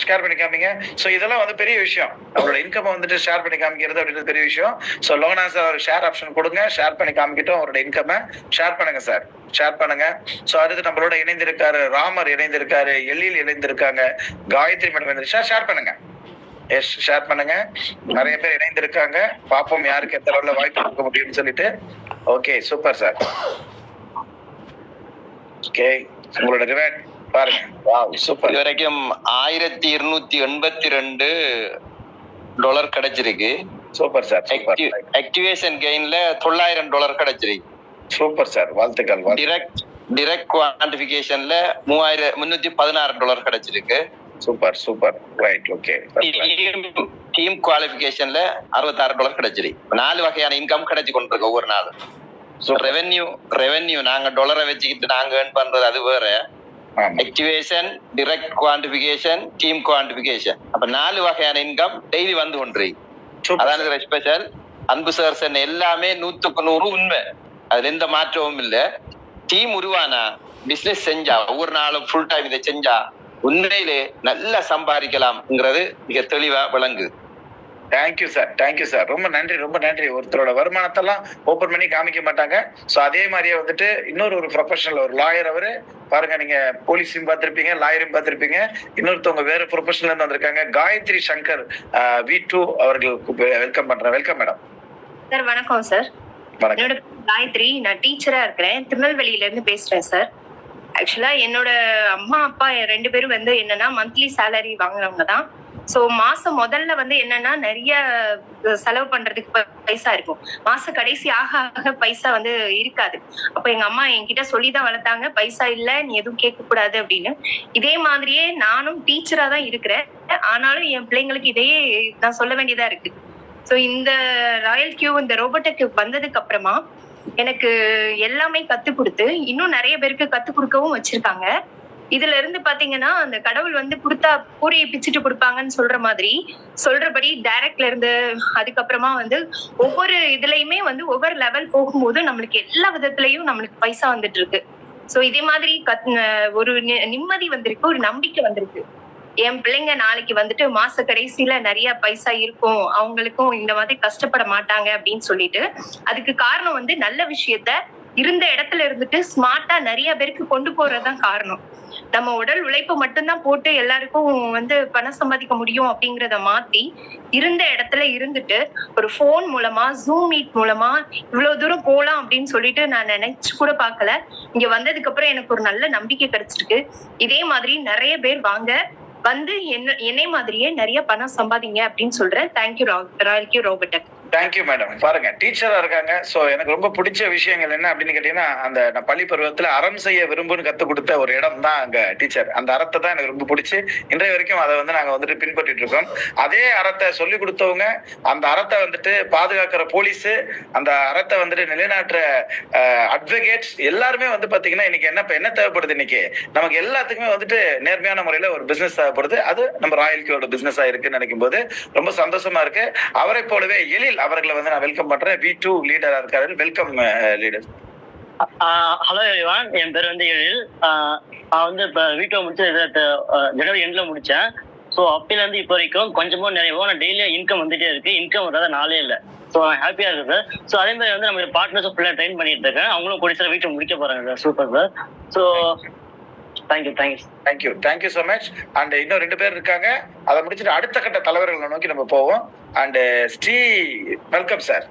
Share பண்ணி காமிங்க. So இதெல்லாம் வந்து பெரிய விஷயம். அவரோட இன்கம் வந்துட்டு ஷேர் பண்ணி காமிக்கிறது அப்படின்றது பெரிய விஷயம். ஸோ லோனா சார் ஒரு ஷேர் ஆப்ஷன் கொடுங்க. ஷேர் பண்ணி காமிக்கிட்டோம் அவரோட இன்கமை ஷேர் பண்ணுங்க சார் ஷேர் பண்ணுங்க. ஸோ அடுத்து நம்மளோட இணைந்திருக்காரு ராமர் இணைந்திருக்காரு எழில் இணைந்திருக்காங்க காயத்ரி மேடம் இணைந்திருக்கா? ஷேர் பண்ணுங்க. எஸ் ஷேர் பண்ணுங்க. நிறைய பேர் இணைந்திருக்காங்க. பாப்போம் யாருக்கு எந்த அளவுல வாய்ப்பு கொடுக்க முடியும்னு சொல்லிட்டு. ஓகே சூப்பர் சார் ஓகே உங்களோட ரிவார்ட் பாருங்க. இது வரைக்கும் ஆயிரத்தி இருநூத்தி எண்பத்தி ரெண்டு டாலர் கிடைச்சிருக்கு. சூப்பர் சார் ஆக்டிவேஷன் கெயின்ல தொள்ளாயிரம் டாலர் கிடைச்சிருக்கு. சூப்பர் சார் வாழ்த்துக்கள் வாழ்த்து- டிரெக்ட் டிரெக்ட் குவான்டிபிகேஷன்ல மூவாயிரம் முன்னூத்தி பதினாறு டாலர் கிடைச்சிருக்கு. Super super right okay team குவாலிபிகேஷன்ல அறுபத்தாறு டாலர் கிடைச்சிருக்கு. நாலு வகையான இன்கம் கிடைச்சு கொண்டிருக்கு ஒவ்வொரு நாளும். ரெவென்யூ ரெவென்யூ நாங்க டாலரை வச்சுக்கிட்டு நாங்க earn பண்றது அது வேற. Activation direct quantification team quantification அப்ப நாலு வகையான இன்கம் டெய்லி வந்து கொண்டு அதான் ஸ்பெஷல் அன்பு சார் சொன்ன எல்லாமே நூத்துக்கு நூறு உண்மை. அதுல எந்த மாற்றமும் இல்ல. டீம் உருவானா பிசினஸ் செஞ்சா ஒவ்வொரு நாளும் ஃபுல் டைம் இதை செஞ்சா உண்மையிலே நல்லா சம்பாதிக்கலாம்ங்கிறது மிக தெளிவா விளங்குது. தேங்க்யூ சார் தேங்க்யூ சார் ரொம்ப நன்றி ரொம்ப நன்றி. ஒருத்தரோட வருமானத்தெல்லாம் ஓப்பன் பண்ணி காமிக்க மாட்டாங்க. ஸோ அதே மாதிரியே வந்துட்டு இன்னொரு ஒரு ப்ரொஃபஷனல் ஒரு லாயர் அவரு. பாருங்க நீங்க போலீஸையும் பார்த்திருப்பீங்க லாயரையும் பார்த்திருப்பீங்க. இன்னொருத்தவங்க வேற ப்ரொஃபஷனல் இருந்து வந்திருக்காங்க. காயத்ரி சங்கர் வி டூ அவர்களுக்கு வெல்கம் பண்றேன் வெல்கம் மேடம் சார் வணக்கம் சார் என்னோட காயத்ரி. நான் டீச்சரா இருக்கிறேன். திருநெல்வேலியில இருந்து பேசுறேன் சார் ஆக்சுவலா என்னோட அம்மா அப்பா ரெண்டு பேரும் வந்து என்னன்னா மந்த்லி சேலரி வாங்குறவங்க தான். ஸோ மாசம் முதல்ல வந்து என்னன்னா நிறைய செலவு பண்றதுக்கு ப- பைசா இருக்கும். மாச கடைசி ஆக ஆக பைசா வந்து இருக்காது. அப்ப எங்க அம்மா என்கிட்ட சொல்லி தான் வளர்த்தாங்க. பைசா இல்ல நீ எதுவும் கேட்க கூடாது அப்படின்னு. இதே மாதிரியே நானும் டீச்சரா தான் இருக்கிறேன். ஆனாலும் என் பிள்ளைங்களுக்கு இதையே நான் சொல்ல வேண்டியதா இருக்கு. ஸோ இந்த ராயல் கியூ இந்த ரோபோட்டெக் வந்ததுக்கு அப்புறமா எனக்கு எல்லாமே கத்து கொடுத்து இன்னும் நிறைய பேருக்கு கத்து கொடுக்கவும் வச்சிருக்காங்க. இதுல இருந்து பாத்தீங்கன்னா அந்த கடவுள் வந்து கொடுத்தா பூரியை பிச்சுட்டு கொடுப்பாங்கன்னு சொல்ற மாதிரி சொல்றபடி டைரக்ட்ல இருந்து அதுக்கப்புறமா வந்து ஒவ்வொரு இதுலயுமே வந்து ஒவ்வொரு லெவல் போகும்போது நம்மளுக்கு எல்லா விதத்துலயும் நம்மளுக்கு பைசா வந்துட்டு இருக்கு. சோ இதே மாதிரி கத் ஒரு நி- நிம்மதி வந்திருக்கு ஒரு நம்பிக்கை வந்திருக்கு. என் பிள்ளைங்க நாளைக்கு வந்துட்டு மாச கடைசியில நிறைய பைசா இருக்கும் அவங்களுக்கும் இந்த மாதிரி கஷ்டப்பட மாட்டாங்க அப்படின்னு சொல்லிட்டு அதுக்கு காரணம் வந்து நல்ல விஷயத்த இருந்த இடத்துல இருந்துட்டு ஸ்மார்ட்டா நிறைய பேருக்கு கொண்டு போறதுதான் காரணம் நம்ம உடல் உழைப்பு மட்டும்தான் போட்டு எல்லாருக்கும் வந்து பணம் சம்பாதிக்க முடியும் அப்படிங்கறத மாத்தி இருந்த இடத்துல இருந்துட்டு ஒரு ஃபோன் மூலமா ஜூம் மீட் மூலமா இவ்வளவு தூரம் போலாம் அப்படின்னு சொல்லிட்டு நான் நினைச்சு கூட பார்க்கல இங்க வந்ததுக்கு அப்புறம் எனக்கு ஒரு நல்ல நம்பிக்கை கிடைச்சிருக்கு இதே மாதிரி நிறைய பேர் வாங்க வந்து என்ன என்னை மாதிரியே நிறைய பணம் சம்பாதிங்க அப்படின்னு சொல்றேன் தேங்க்யூ ராயல் கியூ ரோபோட்டக் தேங்க்யூ மேடம் பாருங்க டீச்சரா இருக்காங்க. சோ எனக்கு ரொம்ப பிடிச்ச விஷயங்கள் என்ன அப்படின்னு கேட்டீங்கன்னா அந்த நான் பள்ளி பருவத்துல அறம் செய்ய விரும்புன்னு கத்து கொடுத்த ஒரு இடம் தான் அங்க டீச்சர் அந்த அறத்தை தான் எனக்கு ரொம்ப பிடிச்சி இன்றைய வரைக்கும் அதை வந்து நாங்க வந்துட்டு பின்பற்றிட்டு இருக்கோம். அதே அறத்தை சொல்லி கொடுத்தவங்க அந்த அறத்தை வந்துட்டு பாதுகாக்கிற போலீஸ் அந்த அறத்தை வந்துட்டு நிலைநாட்டுற அட்வொகேட்ஸ் எல்லாருமே வந்து பாத்தீங்கன்னா இன்னைக்கு என்ன என்ன தேவைப்படுது இன்னைக்கு? நமக்கு எல்லாத்துக்குமே வந்துட்டு நேர்மையான முறையில ஒரு பிசினஸ் தேவைப்படுது. அது நம்ம ராயல் கியோட பிசினஸா இருக்குன்னு நினைக்கும் போது ரொம்ப சந்தோஷமா இருக்கு. அவரை போலவே எழில் அவர்களை வந்து நான் வெல்கம் பண்றேன். வி டூ லீடரா இருக்காரு. வெல்கம் லீடர் ஹலோ எவான் என் பேர் வந்து எழில். நான் வந்து இப்போ வீட்டை முடிச்சு ஜனவரி எண்ட்ல முடிச்சேன். ஸோ அப்பையில இருந்து இப்போ வரைக்கும் கொஞ்சமோ நிறையவோ நான் டெய்லியும் இன்கம் வந்துட்டே இருக்கு. இன்கம் வராத நாளே இல்லை. ஸோ ஹாப்பியா இருக்கு சார் ஸோ அதே மாதிரி வந்து நம்ம பார்ட்னர்ஸும் ஃபுல்லாக ட்ரெயின் பண்ணிட்டு இருக்கேன். அவங்களும் கூட சில வீட்டை முடிக்க போறாங்க. Sir super sir so thank you thank you thank you thank you so much and இன்னும் ரெண்டு பேர் இருக்காங்க. அதை முடிச்சுட்டு அடுத்த கட்ட தலைவர்களை நோக்கி நம்ம போவோம். And Sri welcome sir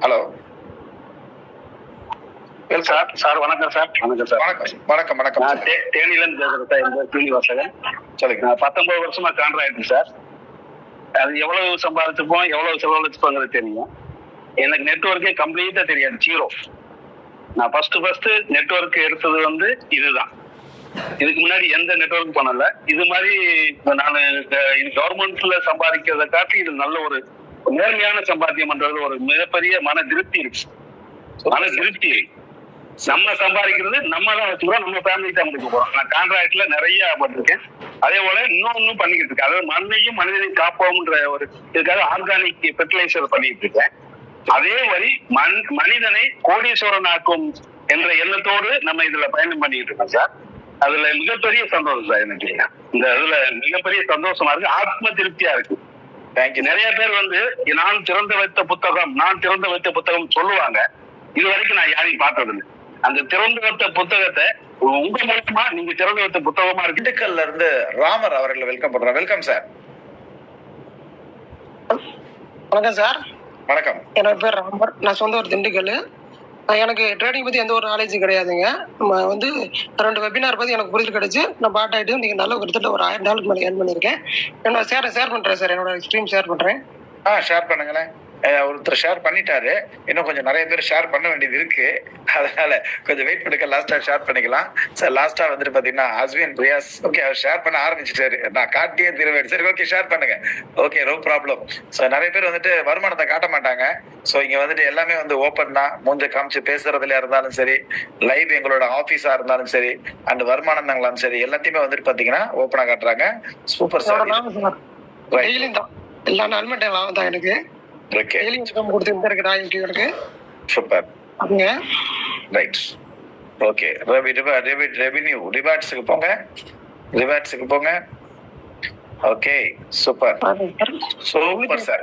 hello sir sir வணக்கம் சார் வணக்கம் சார் வணக்கம். வணக்கம் வணக்கம் நான் சொல்லுங்க. தே- தேனியில இருந்து பேசுறேன் சார் இந்த சீனிவாசகன் சொல்லுங்க. நான் பத்தொன்பது வருஷமா கான்ட்ராக்ட் சார் அது எவ்வளவு சம்பாதிச்சிருப்போம் எவ்வளவு செலவழிச்சிருப்போங்கிறது தெரியும். எனக்கு நெட்ஒர்க்கே கம்ப்ளீட்டா தெரியாது ஜீரோ நான் ஃபர்ஸ்ட் ஃபர்ஸ்ட் நெட்ஒர்க் எடுத்தது வந்து இதுதான். இதுக்கு முன்னாடி எந்த நெட்ஒர்க் பண்ணல. இது மாதிரி நான் இது கவர்மெண்ட்ல சம்பாதிக்கிறத காட்டி இது நல்ல ஒரு நேர்மையான சம்பாத்தியம் பண்றது ஒரு மிகப்பெரிய மன திருப்தி இருக்கு. மன திருப்தி இருக்கு. நம்ம சம்பாதிக்கிறது நம்ம தான் வச்சுக்கிறோம் நம்ம ஃபேமிலி தான் கொடுக்க போறோம். நான் கான்ட்ராக்ட்ல நிறைய பண்ணிருக்கேன். அதே போல இன்னொன்னும் பண்ணிக்கிட்டு இருக்கேன். அதாவது மண்ணையும் மனிதனையும் காப்போம்ன்ற ஒரு இதுக்காக ஆர்கானிக் ஃபெர்டிலைசர் பண்ணிட்டு இருக்கேன். அதே மாதிரி மண் மனிதனை கோடீஸ்வரன் ஆக்கும் என்ற எண்ணத்தோடு நம்ம இதுல பயணம் பண்ணிட்டு இருக்கோம் சார். அதுல மிகப்பெரிய சந்தோஷம் சார் எனக்கு. இந்த இதுல மிகப்பெரிய சந்தோஷமா இருக்கு. ஆத்ம திருப்தியா இருக்கு. நிறைய பேர் வந்து நான் திறந்து வைத்த புத்தகம் நான் திறந்து வைத்த புத்தகம் சொல்லுவாங்க. இது வரைக்கும் நான் யாரையும் பார்த்தது இல்லை அந்த திறந்து வைத்த புத்தகத்தை உங்க மூலமா நீங்க திறந்து வைத்த புத்தகமா இருக்கு. திண்டுக்கல்ல இருந்து ராமர் அவர்களை வெல்கம் பண்றோம். வெல்கம் சார் வணக்கம் சார் வணக்கம். என்னோட பேர் ராமர். நான் சொந்த ஒரு திண்டுக்கல் எனக்கு ட்ரேடிங் பத்தி எந்த ஒரு நாலேஜும் கிடையாதுங்க. நம்ம வந்து ரெண்டு வெபினார் பத்தி எனக்கு புரிதல் கிடைச்சு நான் பாட் ஆயிட்டு நீங்க நல்ல கிட்டத்தட்ட ஒரு ஆயிரம் டாலருக்கு மேலே ஏர்ன் பண்ணியிருக்கேன். என்னோட ஷேர் ஷேர் பண்றேன் சார் என்னோட ஸ்ட்ரீம் ஷேர் பண்றேன். ஆ ஷேர் பண்ணுங்களேன். ஒருத்தர் ஷேர் பண்ணிட்டாரு. இன்னும் கொஞ்சம் நிறைய பேர் ஷேர் பண்ண வேண்டியது இருக்கு. அதனால கொஞ்சம் வெயிட் பண்ணுங்க. லாஸ்டா ஷேர் பண்ணிக்கலாம். சார் லாஸ்டா வந்துட்டு பாத்தீங்கன்னா அஸ்வின் ரியாஸ் ஓகே அவர் ஷேர் பண்ண ஆரம்பிச்சிட்டாரு. நான் காட்டியே திருவேன் சரி ஓகே ஷேர் பண்ணுங்க. ஓகே நோ ப்ராப்ளம் ஸோ நிறைய பேர் வந்துட்டு வருமானத்தை காட்ட மாட்டாங்க. ஸோ இங்க வந்துட்டு எல்லாமே வந்து ஓப்பன் தான். மூஞ்ச காமிச்சு பேசுறதுல இருந்தாலும் சரி லைவ் எங்களோட ஆஃபீஸா இருந்தாலும் சரி அண்ட் வருமானம் இருந்தாலும் சரி எல்லாத்தையுமே வந்துட்டு பாத்தீங்கன்னா ஓப்பனா காட்டுறாங்க. சூப்பர் சார் எல்லா நாளுமே டே லாபம் தான் எனக்கு? ஓகே டெய்லி இன்கம் கொடுத்துட்டு இருக்கு ராயல்ட்டி எனக்கு சூப்பர் அதுங்க ரைட் ஓகே ரெவென்யூ ரிவார்ட்ஸுக்கு போங்க. ரிவார்ட்ஸுக்கு போங்க. ஓகே சூப்பர் சூப்பர் சார்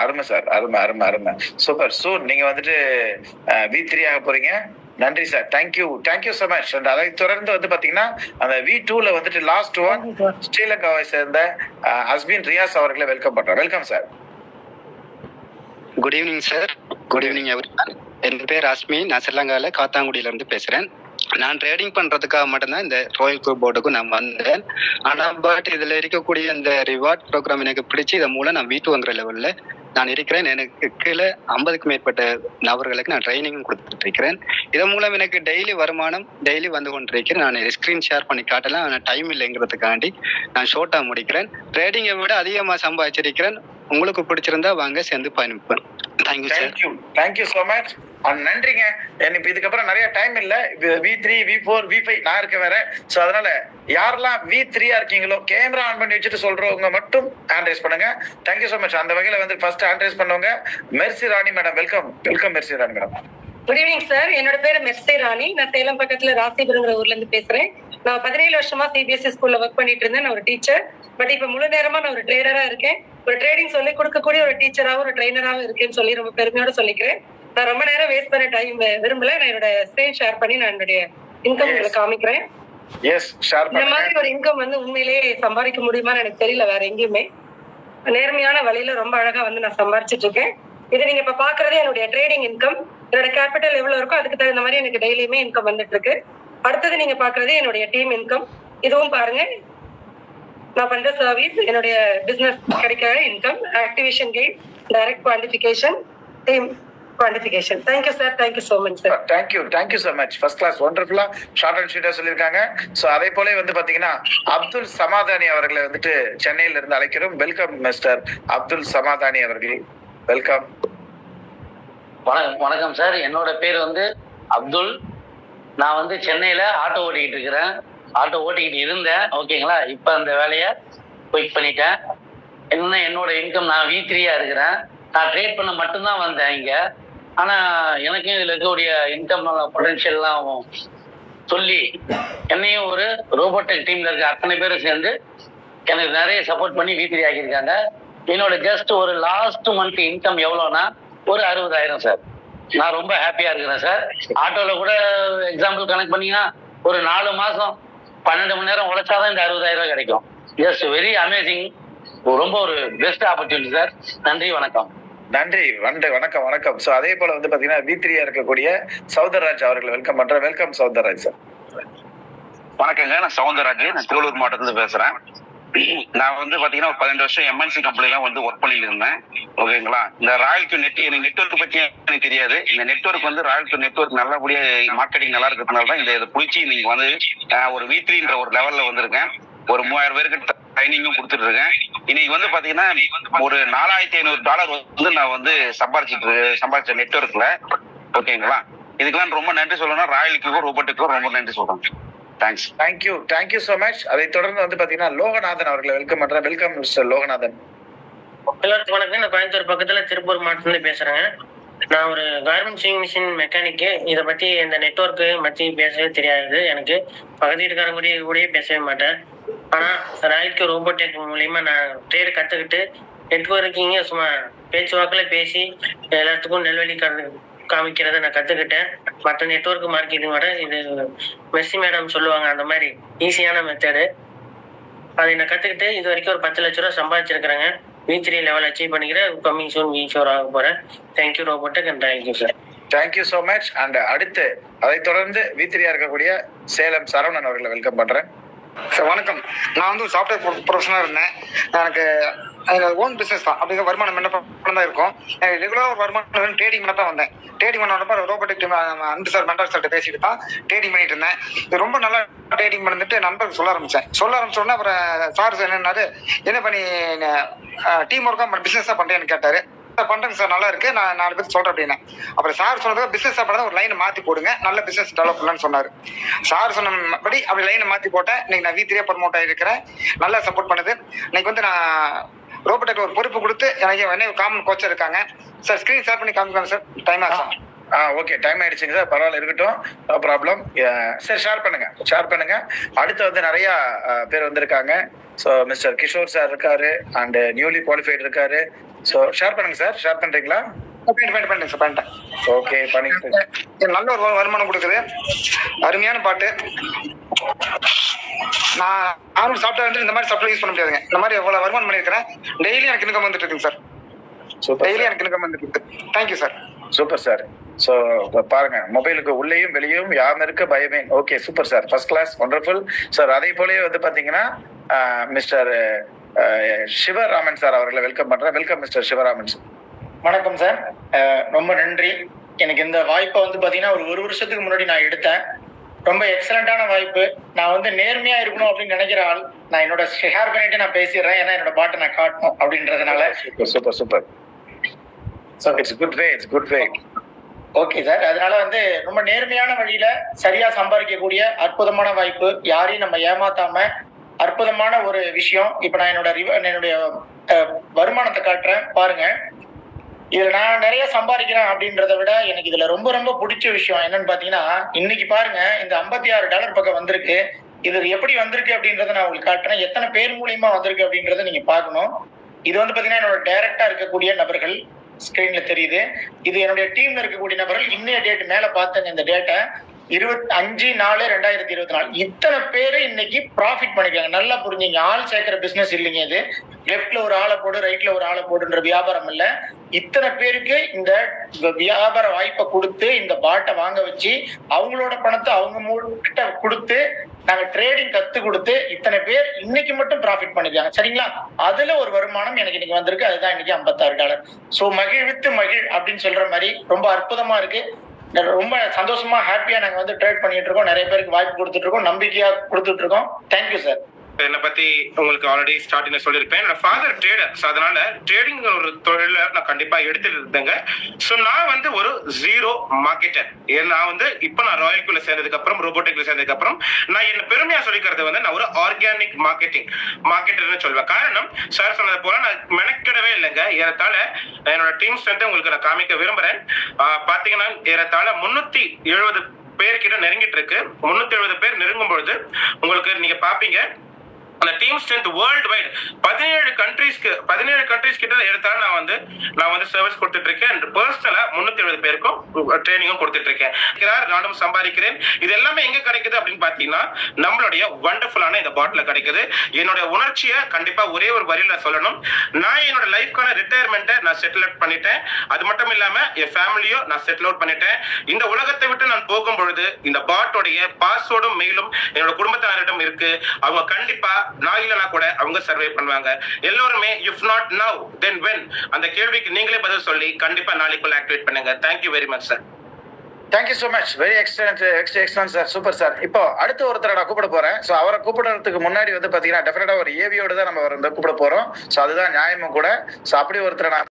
அருமை சார் அருமை அருமை அருமை. சூப்பர் சூன் நீங்க வந்துட்டு வி த்ரீ ஆக போறீங்க. நன்றி sir thank you thank you so much and அதை தொடர்ந்து வந்து பாத்தீங்கன்னா அந்த வி டூல வந்துட்டு லாஸ்ட் ஒன் ஸ்ரீலங்காவை சேர்ந்த அஹ், அஸ்பின் ரியாஸ் அவர்களை வெல்கம் பண்றேன் welcome sir good evening sir good evening every என் பேர் அஸ்மி நான் ஸ்ரீலங்காவில் காத்தாங்குடியிலேருந்து பேசுகிறேன் நான் ட்ரேடிங் பண்ணுறதுக்காக மட்டும்தான் இந்த ரோயல் குரூப் போர்டுக்கு நான் வந்தேன். ஆனால் பட் இதில் இருக்கக்கூடிய இந்த ரிவார்ட் ப்ரோக்ராம் எனக்கு பிடிச்சி இதன் மூலம் நான் வீட்டு வாங்குற லெவலில் நான் இருக்கிறேன். எனக்கு கீழே ஐம்பதுக்கும் மேற்பட்ட நபர்களுக்கு நான் ட்ரைனிங்கும் கொடுத்துட்டு இருக்கிறேன். இதன் மூலம் எனக்கு டெய்லி வருமானம் டெய்லி வந்து கொண்டிருக்கிறேன் நான் ஸ்க்ரீன் ஷேர் பண்ணி காட்டலாம். ஆனால் டைம் இல்லைங்கிறதுக்காண்டி நான் ஷோர்ட்டா முடிக்கிறேன். ட்ரேடிங்கை விட அதிகமாக சம்பாதிச்சிருக்கிறேன். உங்களுக்கு பிடிச்சிருந்தா வாங்க சேர்ந்து பயணிப்பேன் thank you sir thank you thank you so much நன்றிங்க. எனக்கு இதுக்கப்புறம் நிறைய டைம் இல்ல. V three V four V five நான் இருக்க வேற. ஸோ அதனால யாரெல்லாம் வி த்ரீயா இருக்கீங்களோ கேமரா ஆன் பண்ணி வச்சுட்டு சொல்றவங்க மட்டும் ஹேண்ட் ரைஸ் பண்ணுங்க. தேங்க்யூ ஸோ மச் அந்த வகையில வந்து ஃபர்ஸ்ட் ஹேண்ட் ரைஸ் பண்ணவங்க Mercy Rani madam welcome welcome Mercy Rani madam good evening sir என்னோட பேரு மெர்சே ராணி நான் சேலம் பக்கத்துல ராசிபுரங்கிற ஊர்ல இருந்து பேசுறேன். நான் பதினேழு வருஷமா சிபிஎஸ்சி ஸ்கூல்ல ஒர்க் பண்ணிட்டு இருந்தேன். நான் ஒரு டீச்சர் பட் இப்ப முழு நேரமா நான் ஒரு ட்ரேடரா இருக்கேன். ஒரு ட்ரேடிங் சொல்லி கொடுக்கக்கூடிய ஒரு டீச்சராவும் ஒரு ட்ரைனராவும் இருக்கேன்னு சொல்லி ரொம்ப பெருமையோட சொல்லிக்கிறேன். நான் ரொம்ப நேரம் வேஸ்ட் பண்ண டைம் விரும்பல. நான் என்னோட ஸ்கிரீன் ஷேர் பண்ணி நான் என்னுடைய இன்கம் உங்களுக்கு காமிக்கிறேன். இந்த மாதிரி ஒரு இன்கம் வந்து உண்மையிலேயே சம்பாதிக்க முடியுமான்னு எனக்கு தெரியல வேற எங்கேயுமே. நேர்மையான வழியில ரொம்ப அழகா வந்து நான் சம்பாரிச்சிட்டு இருக்கேன் இது நீங்க இப்ப பாக்குறதே என்னுடைய ட்ரேடிங் இன்கம் என்னோட கேபிட்டல் எவ்வளவு இருக்கோ அதுக்கு தகுந்த மாதிரி எனக்கு டெய்லியுமே இன்கம் வந்துட்டு இருக்கு அடுத்தது நீங்க பாக்குறதே என்னுடைய டீம் இன்கம் இதுவும் பாருங்க நான் பண்ற சர்வீஸ் என்னுடைய பிசினஸ் கிடைக்கிற income activation gain direct quantification team quantification thank you sir thank you so much sir thank you thank you so much first class ஒண்டர்ஃபுல்லா short and ஸ்வீட்டா சொல்லியிருக்காங்க. ஸோ அதே போல வந்து பாத்தீங்கன்னா அப்துல் சமாதானி அவர்களை வந்துட்டு சென்னையில இருந்து அழைக்கிறோம். வெல்கம் மிஸ்டர் அப்துல் சமாதானி அவர்கள். வெல்கம் வணக்கம் வணக்கம் சார் என்னோட பேர் வந்து அப்துல். நான் வந்து சென்னையில ஆட்டோ ஓட்டிக்கிட்டு இருக்கிறேன். ஆட்டோ ஓட்டிக்கிட்டு இருந்தேன். ஓகேங்களா? இப்போ அந்த வேலையை குயிக் பண்ணிட்டேன். என்ன என்னோட இன்கம் நான் வி த்ரீயா இருக்கிறேன். நான் ட்ரேட் பண்ண மட்டும்தான் வந்தேன் இங்க. ஆனா எனக்கும் இதுல இருக்கக்கூடிய இன்கம் பொட்டன்ஷியல்லாம் சொல்லி என்னையும் ஒரு ரோபோடெக் டீம்ல இருக்க அத்தனை பேரும் சேர்ந்து எனக்கு நிறைய சப்போர்ட் பண்ணி வி த்ரீ ஆக்கியிருக்காங்க. என்னோட ஜஸ்ட் ஒரு லாஸ்ட் மந்த் இன்கம் எவ்வளோனா ஒரு அறுபதாயிரம் சார் நான் ரொம்ப ஹாப்பியா இருக்கிறேன் சார் ஆட்டோல கூட எக்ஸாம்பிள் கனெக்ட் பண்ணீங்கன்னா ஒரு நாலு மாசம் பன்னெண்டு மணி நேரம் உழைச்சாதான் இந்த அறுபதாயிரம் ரூபாய் கிடைக்கும். ஜஸ்ட் வெரி அமேசிங் ரொம்ப ஒரு பெஸ்ட் ஆப்பர்ச்சுனிட்டி சார் நன்றி வணக்கம். நன்றி வண்டு வணக்கம் வணக்கம். ஸோ அதே போல வந்து பாத்தீங்கன்னா வி த்ரீயா இருக்கக்கூடிய சௌதரராஜ் அவர்களை வெல்கம் பண்றேன் வெல்கம் சௌதரராஜ் சார் வணக்கங்க நான் சவுந்தரராஜ் நான் திருவள்ளூர் மாவட்டத்துல இருந்து பேசுறேன். நான் வந்து பாத்தீங்கன்னா ஒரு பதினெண்டு வருஷம் எம்என்சி கம்பெனிலாம் வந்து ஒர்க் பண்ணிட்டு இருந்தேன். ஓகேங்களா இந்த ராயல்டி நெட் எனக்கு நெட்ஒர்க் பத்தி எனக்கு தெரியாது. இந்த நெட்ஒர்க் வந்து ராயல்டி நெட்ஒர்க் நல்லபடியா மார்க்கெட்டிங் நல்லா இருக்கிறதுனால தான் இந்த இதை பிடிச்சி நீங்க வந்து ஆஹ், ஒரு வீத்ரின்ற ஒரு லெவல்ல வந்திருக்கேன். ஒரு மூவாயிரம் பேருக்கு ட்ரைனிங்கும் கொடுத்துட்டு இருக்கேன். இன்னைக்கு வந்து பாத்தீங்கன்னா ஒரு நாலாயிரத்தி ஐநூறு டாலர் வந்து நான் வந்து சம்பாரிச்சிட்டு சம்பாதிச்ச சம்பாரிச்ச நெட்ஒர்க்ல ஓகேங்களா இதுக்கெல்லாம் ரொம்ப நன்றி சொல்லணும் ராயலுக்கும் ரோபோட்டுக்கும் ரொம்ப நன்றி சொல்றேன் thanks thank you thank you so much அதை தொடர்ந்து வந்து பாத்தீங்கன்னா லோகநாதன் அவர்களை வெல்கம் பண்றேன். Welcome mister Loganathan. எல்லாருக்கும் வணக்கம் நான் கோயம்புத்தூர் பக்கத்துல திருப்பூர் மாவட்டத்துல பேசுறேங்க. நான் ஒரு கார்மெண்ட் சிங் மிஷின் மெக்கானிக்கு இதை பத்தி இந்த நெட்ஒர்க்கு பத்தி பேசவே தெரியாது எனக்கு. பக்கத்து வீட்டுக்காரங்க கூட கூட பேசவே மாட்டேன். ஆனா ராயல்க்கு ரோபோடெக் மூலியமா நான் ட்ரேடு கத்துக்கிட்டு நெட்ஒர்க்கிங்க சும்மா பேச்சுவாக்கில் பேசி எல்லாத்துக்கும் நெல்வழி கரு காமிக்கிறத நான் கத்துக்கிட்டேன். மற்ற நெட்ஒர்க் மார்க்கெட்டிங் விட இது மெர்சி மேடம் சொல்லுவாங்க அந்த மாதிரி ஈஸியான மெத்தடு அதை நான் கத்துக்கிட்டு இது வரைக்கும் ஒரு பத்து லட்ச ரூபா சம்பாதிச்சிருக்கிறேங்க. வி த்ரீ லெவல் அச்சீவ் பண்ணிக்கிறேன் கம்மிங் சூன் வி ஃபோர் ஆக போறேன். Thank you ரோபோட்டக் and thank you sir thank you so much and அடுத்து அதைத் தொடர்ந்து வீத்திரியா இருக்கக்கூடிய சேலம் சரவணன் அவர்களை வெல்கம் பண்றேன். சார் வணக்கம். நான் வந்து சாஃப்ட்வேர் ப்ரொஃபஷனாக இருந்தேன். எனக்கு ஓன் பிஸ்னஸ் தான். அப்படிங்கிற வருமானம் என்ன தான் இருக்கும். ரெகுலராக ஒரு வருமானம் ட்ரேடிங் பண்ண தான் வந்தேன். ட்ரேடிங் பண்ண robotic team Anbu sir mentor சார்கிட்ட பேசிட்டு தான் ட்ரேடிங் பண்ணிட்டு இருந்தேன். இது ரொம்ப நல்லா ட்ரேடிங் பண்ணிட்டு நண்பருக்கு சொல்ல ஆரம்பித்தேன் சொல்ல ஆரம்பிச்சோடனே அப்புறம் சார் என்னன்னாரு என்ன பண்ணி டீம் ஒர்க்காக பிஸ்னஸாக பண்ணுறேன்னு கேட்டார். சார் பண்ணுறேங்க சார் நல்லா இருக்கு. நான் நாலு பேர் சொல்கிறேன் அப்படின்னேன். அப்புறம் சார் சொன்னதுக்கு பிசினஸ் பண்ண ஒரு லைனை மாற்றி போடுங்க. நல்ல பிசினஸ் டெவலப் பண்ணலாம்னு சொன்னார். சார் சொன்னபடி அப்படி லைனை மாற்றி போட்டேன். இன்னைக்கு நான் வீத்திரியே ப்ரமோட் ஆகிருக்கிறேன். நல்லா சப்போர்ட் பண்ணுது. இன்னைக்கு வந்து நான் ரோபோட்டேக் ஒரு பொறுப்பு கொடுத்து எனக்கு என்ன காமன் கோச்சர் இருக்காங்க. சார் ஸ்க்ரீன் ஷேர் பண்ணி காமிக்கலாம் சார் டைம் ஆகும் ஆ. ஓகே டைம் ஆயிடுச்சுங்க சார் பரவாயில்ல இருக்கட்டும். நோ ப்ராப்ளம் சரி ஷேர் பண்ணுங்க. ஷேர் பண்ணுங்க. அடுத்து வந்து நிறைய பேர் வந்திருக்காங்க. ஸோ மிஸ்டர் கிஷோர் சார் இருக்காரு. அண்ட் நியூலி குவாலிஃபைட் இருக்காரு. ஸோ ஷேர் பண்ணுங்க சார் ஷேர் பண்றீங்களா? ஓகே பண்ணிட்டு. நல்ல ஒரு வரு- வருமானம் கொடுக்குது. அருமையான பாட்டு. நான் நார்மல் சாஃப்ட்வேர் வந்து இந்த மாதிரி சாஃப்ட்வேர் யூஸ் பண்ண முடியாதுங்க. இந்த மாதிரி எவ்வளவு வருமானம் பண்ணியிருக்கிறேன். டெய்லி எனக்கு இன்கம் வந்துட்டு இருக்குங்க சார் சூப்பர் டெய்லி எனக்கு இன்கம் வந்துட்டு இருக்கு. Thank you sir super sir so பாருங்க மொபைலுக்கு உள்ளேயும் வெளியும் யாம் இருக்க பயமே okay super sir first class wonderful sir அதே போலயே வந்து பாத்தீங்கன்னா மிஸ்டர் சிவராமன் சார் அவர்களை வெல்கம் பண்றேன். வெல்கம் மிஸ்டர் சிவராமன் சார் வணக்கம் சார் ரொம்ப நன்றி. எனக்கு இந்த வாய்ப்பை வந்து பார்த்தீங்கன்னா ஒரு ஒரு வருஷத்துக்கு முன்னாடி நான் எடுத்தேன். ரொம்ப எக்ஸலண்டான வாய்ப்பு. நான் வந்து நேர்மையா இருக்கணும் அப்படின்னு நினைக்கிற ஆள் நான் என்னோட ஷேர் பண்ணிட்டு நான் பேசிடுறேன். ஏன்னா என்னோட பாட்டை நான் காட்டணும் அப்படின்றதுனால. Super super super it's good way it's good way okay sir அதனால வந்து ரொம்ப நேர்மையான வழியில சரியா சம்பாதிக்கக்கூடிய அற்புதமான வாய்ப்பு. யாரையும் நம்ம ஏமாத்தாம அற்புதமான ஒரு விஷயம். இப்ப நான் என்னோட என்னுடைய வருமானத்தை காட்டுறேன். பாருங்க. இதுல நான் நிறைய சம்பாதிக்கிறேன் அப்படின்றத விட எனக்கு இதுல ரொம்ப ரொம்ப பிடிச்ச விஷயம் என்னன்னு பாத்தீங்கன்னா இன்னைக்கு பாருங்க இந்த 56 ஆறு டாலர் பக்கம் வந்திருக்கு. இது எப்படி வந்திருக்கு அப்படின்றத நான் உங்களுக்கு காட்டுறேன். எத்தனை பேர் மூலியமா வந்திருக்கு அப்படின்றத நீங்க பார்க்கணும். இது வந்து பாத்தீங்கன்னா என்னோட டைரக்டா இருக்கக்கூடிய நபர்கள். ஸ்கிரீன்ல தெரியுது. இது என்னுடைய டீம்ல இருக்கக்கூடிய நபர்கள். இன்னைய டேட் மேல பார்த்தேங்க இந்த டேட்டை இருபத்தி அஞ்சு நாலு ரெண்டாயிரத்தி இருபத்தி நாலு. இத்தனை பேரு இன்னைக்கு ப்ராஃபிட் பண்ணிருக்காங்க நல்லா புரிஞ்சுங்க. ஆள் சேர்க்கிற பிசினஸ் இல்லைங்க இது. லெஃப்ட்ல ஒரு ஆளை போடு ரைட்ல ஒரு ஆளை போடுன்ற வியாபாரம் இல்ல. இத்தனை பேருக்கு இந்த வியாபார வாய்ப்பை கொடுத்து இந்த பாட்டை வாங்க வச்சு அவங்களோட பணத்தை அவங்க மூ- கிட்ட கொடுத்து நாங்க ட்ரேடிங் கத்து கொடுத்து இத்தனை பேர் இன்னைக்கு மட்டும் ப்ராஃபிட் பண்ணிருக்காங்க சரிங்களா? அதுல ஒரு வருமானம் எனக்கு இன்னைக்கு வந்திருக்கு. அதுதான் இன்னைக்கு 56 டாலர். சோ மகிழ்வித்து மகிழ் அப்படின்னு சொல்ற மாதிரி ரொம்ப அற்புதமா இருக்கு. ரொம்ப சந்தோஷமா ஹாப்பியா நாங்க வந்து ட்ரேட் பண்ணிட்டு இருக்கோம். நிறைய பேருக்கு வாய்ப்பு கொடுத்துட்டு இருக்கோம். நம்பிக்கையா கொடுத்துட்டு இருக்கோம். தேங்க்யூ சார் என்னை பத்தி உங்களுக்கு ஆல்ரெடி ஸ்டார்டிங்ல சொல்லியிருப்பேன். என்னோட ஃபாதர் ட்ரேடர் ஸோ அதனால ட்ரேடிங் ஒரு தொழில நான் கண்டிப்பா எடுத்துட்டு இருந்தேங்க. ஸோ நான் வந்து ஒரு ஜீரோ மார்க்கெட்டர் நான் வந்து இப்போ நான் ராயல்குள்ள சேர்ந்ததுக்கு அப்புறம் ரோபோட்டிக்ல சேர்ந்ததுக்கு அப்புறம் நான் என்ன பெருமையா சொல்லிக்கிறது வந்து நான் ஒரு ஆர்கானிக் மார்க்கெட்டிங் மார்க்கெட்டர்னு சொல்லுவேன் காரணம் சார் சொன்னது போல நான் மெனக்கிடவே இல்லைங்க. ஏறத்தாழ என்னோட டீம் ஸ்ட்ரென்த் உங்களுக்கு நான் காமிக்க விரும்புறேன். பாத்தீங்கன்னா ஏறத்தாழ முன்னூத்தி எழுபது பேர்கிட்ட நெருங்கிட்டு இருக்கு. முன்னூத்தி எழுபது பேர் நெருங்கும் பொழுது உங்களுக்கு நீங்க பாப்பீங்க. அந்த டீம் ஸ்ட்ரென்த் வேர்ல்டு வைட் பதினேழு கண்ட்ரீஸ்க்கு பதினேழு கண்ட்ரீஸ் கிட்ட எடுத்தாலும் நான் வந்து நான் வந்து சர்வீஸ் கொடுத்துட்டு இருக்கேன் அண்ட் பர்சனலா முன்னூத்தி எழுபது பேருக்கும் ட்ரைனிங்கும் கொடுத்துட்டு இருக்கேன் நானும் சம்பாதிக்கிறேன். இது எல்லாமே எங்க கிடைக்குது அப்படின்னு பாத்தீங்கன்னா நம்மளுடைய வண்டர்ஃபுல்லான இந்த பாட்டில் கிடைக்குது. என்னோட உணர்ச்சியை கண்டிப்பா ஒரே ஒரு வரியில சொல்லணும். நான் என்னோட லைஃப்க்கான ரிட்டையர்மெண்ட்டை நான் செட்டில் அவுட் பண்ணிட்டேன். அது மட்டும் இல்லாம என் ஃபேமிலியோ நான் செட்டில் அவுட் பண்ணிட்டேன். இந்த உலகத்தை விட்டு நான் போகும் பொழுது இந்த பாட்டோடைய பாஸ்வேர்டும் மெயிலும் என்னோட குடும்பத்தினரிடம் இருக்கு. அவங்க கண்டிப்பா நான் கூட அவங்க சர்வே பண்ணுவாங்க. எல்லோருமே if not now then when அந்த கேள்விக்கு நீங்களே பதில் சொல்லி கண்டிப்பா நாளைக்குள்ள ஆக்டிவேட் பண்ணுங்க. Thank you very much sir thank you so much very excellent எக்ஸ்ட் excellent sir super sir இப்போ அடுத்த ஒருத்தரை நான் கூப்பிட போறேன். ஸோ அவரை கூப்பிடுறதுக்கு முன்னாடி வந்து பாத்தீங்கன்னா டெஃபினட்டா ஒரு ஏவியோட தான் நம்ம வந்து கூப்பிட போறோம். ஸோ அதுதான் நியாயமும் கூட. ஸோ அப்படி ஒருத்தரை நான்